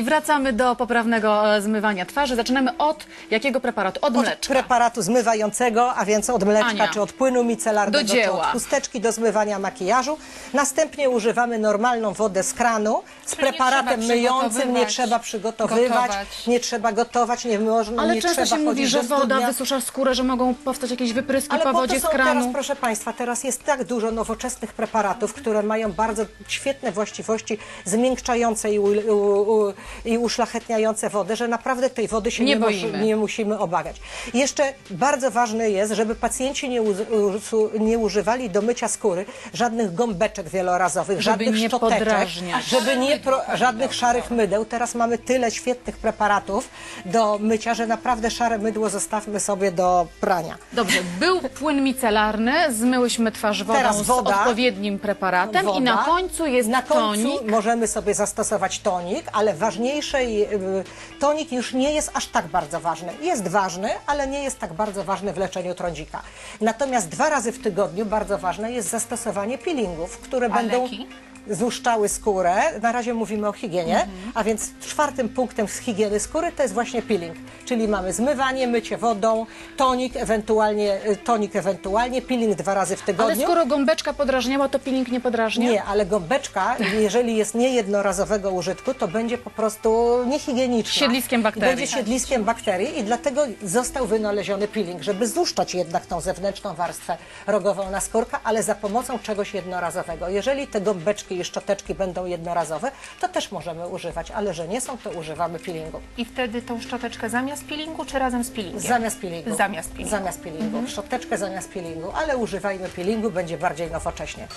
I wracamy do poprawnego e, zmywania twarzy. Zaczynamy od jakiego preparatu? Od Od mleczka. preparatu zmywającego, a więc od mleczka Ania. czy od płynu micelarnego, Do czy dzieła. od chusteczki do zmywania makijażu. Następnie używamy normalną wodę z kranu z Czyli nie preparatem trzeba myjącym, nie przygotowywać, trzeba przygotowywać, gotować. nie trzeba gotować, nie można, Ale nie często trzeba się mówi, chodzić że do woda studnia. wysusza skórę, że mogą powstać jakieś wypryski Ale po po wodzie to z są teraz, kranu. proszę Państwa, teraz jest tak dużo nowoczesnych preparatów, które mają bardzo świetne właściwości zmiękczające i, u, u, u, i uszlachetniające wodę, że naprawdę tej wody się Nie nie, mus- boimy. nie musimy obawiać. Jeszcze bardzo ważne jest, żeby pacjenci nie, usu- nie używali do mycia skóry żadnych gąbeczek wielorazowych, Żeby żadnych nie szczoteczek, podrażniać. żeby nie pro, żadnych szarych mydeł. Teraz mamy tyle świetnych preparatów do mycia, że naprawdę szare mydło zostawmy sobie do prania. Dobrze, był płyn micelarny, zmyłyśmy twarz wodą Teraz z woda. odpowiednim preparatem i na woda. końcu jest na końcu tonik. możemy sobie zastosować tonik, ale ważniejsze, i, y, tonik już nie jest aż tak bardzo ważny. Jest ważny, ale nie jest tak bardzo ważny w leczeniu trądzika. Natomiast dwa razy w tygodniu bardzo ważne jest zastosowanie peelingów, które A będą leki? Złuszczały skórę. Na razie mówimy o higienie, Mhm. a więc czwartym punktem z higieny skóry to jest właśnie peeling, czyli mamy zmywanie, mycie wodą, tonik ewentualnie, y, tonik ewentualnie, peeling dwa razy w tygodniu. Ale skoro gąbeczka podrażniała, to peeling nie podrażnia? Nie, ale gąbeczka, jeżeli jest niejednorazowego użytku, to będzie po prostu niehigieniczna. Siedliskiem bakterii. Będzie siedliskiem bakterii i dlatego został wynaleziony peeling, żeby złuszczać jednak tą zewnętrzną warstwę rogową naskórka, ale za pomocą czegoś jednorazowego. Jeżeli te gąbeczki i szczoteczki będą jednorazowe, to też możemy używać, ale że nie są, to używamy peelingu. I wtedy tą szczoteczkę zamiast peelingu, czy razem z peelingiem? Zamiast peelingu. Zamiast peelingu. Zamiast peelingu. Szczoteczkę zamiast peelingu, ale używajmy peelingu, będzie bardziej nowocześnie.